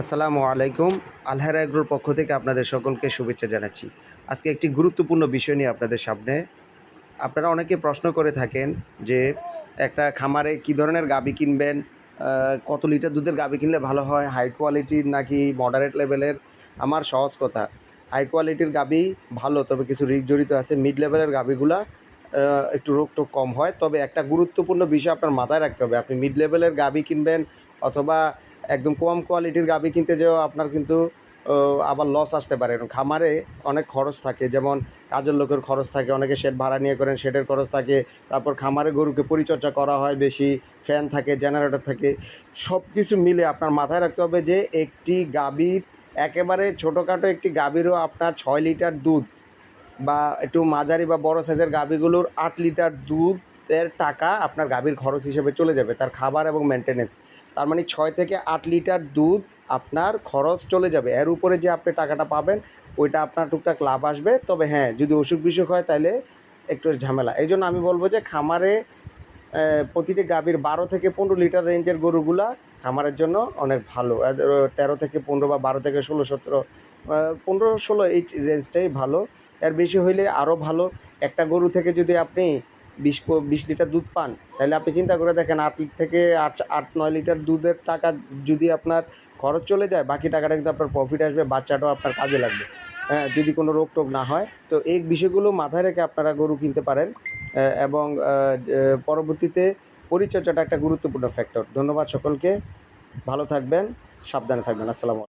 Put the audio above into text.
আসসালামু আলাইকুম। আলহারা এগ্রোর পক্ষ থেকে আপনাদের সকলকে শুভেচ্ছা জানাচ্ছি। আজকে একটি গুরুত্বপূর্ণ বিষয় নিয়ে আপনাদের সামনে। আপনারা অনেকে প্রশ্ন করে থাকেন যে, একটা খামারে কী ধরনের গাবি কিনবেন? কত লিটার দুধের গাবি কিনলে ভালো হয়? হাই কোয়ালিটির নাকি মডারেট লেভেলের? আমার সহজ কথা। হাই কোয়ালিটির গাবি ভালো, তবে কিছু রিস্ক জড়িত আছে। মিড লেভেলের গাবিগুলা একটু রোগ টোগ কম হয়। তবে একটা গুরুত্বপূর্ণ বিষয় আপনার মাথায় রাখতে হবে। আপনি মিড লেভেলের গাবি কিনবেন অথবা একদম কম কোয়ালিটির গাবি কিনতে যেও আপনার কিন্তু আবার লস আসতে পারে। খামারে অনেক খরচ থাকে, যেমন কাজের লোকের খরচ থাকে, অনেকে শেড ভাড়া নিয়ে করেন শেডের খরচ থাকে, তারপর খামারে গরুকে পরিচর্যা করা হয় বেশি ফ্যান থাকে জেনারেটর থাকে সব কিছু মিলে আপনার মাথায় রাখতে হবে যে একটি গাভীর একেবারে ছোটোখাটো একটি গাভীরও আপনার ছয় লিটার দুধ বা একটু মাঝারি বা বড় সাইজের গাভীগুলোর আট লিটার দুধের টাকা আপনার গাভীর খরচ হিসেবে চলে যাবে, তার খাবার এবং মেনটেনেন্স তার মানে ছয় থেকে আট লিটার দুধ আপনার খরচ চলে যাবে। এর উপরে যে আপনি টাকাটা পাবেন, ওইটা আপনার টুকটাক লাভ আসবে। তবে হ্যাঁ যদি অসুখ বিসুখ হয় তাহলে একটু ঝামেলা। এই জন্য আমি বলব যে খামারে প্রতিটি গাভীর বারো থেকে পনেরো লিটার রেঞ্জের গরুগুলা খামারের জন্য অনেক ভালো। তেরো থেকে পনেরো বা বারো থেকে ষোলো, সতেরো পনেরো, ষোলো এই রেঞ্জটাই ভালো। এর বেশি হইলে আরও ভালো। একটা গরু থেকে যদি আপনি বিশ বিশ লিটার দুধ পান, তাহলে আপনি চিন্তা করে দেখেন আট লিট থেকে আট আট, নয় লিটার দুধের টাকা যদি আপনার খরচ চলে যায়, বাকি টাকাটা কিন্তু আপনার প্রফিট আসবে, বাচ্চাটাও আপনার কাজে লাগবে। হ্যাঁ যদি কোনো রোগ টোগ না হয়, তো এই বিষয়গুলো মাথায় রেখে আপনারা গরু কিনতে পারেন এবং পরবর্তীতে পরিচর্যাটা একটা গুরুত্বপূর্ণ ফ্যাক্টর ধন্যবাদ সকলকে, ভালো থাকবেন, সাবধানে থাকবেন, আসসালামু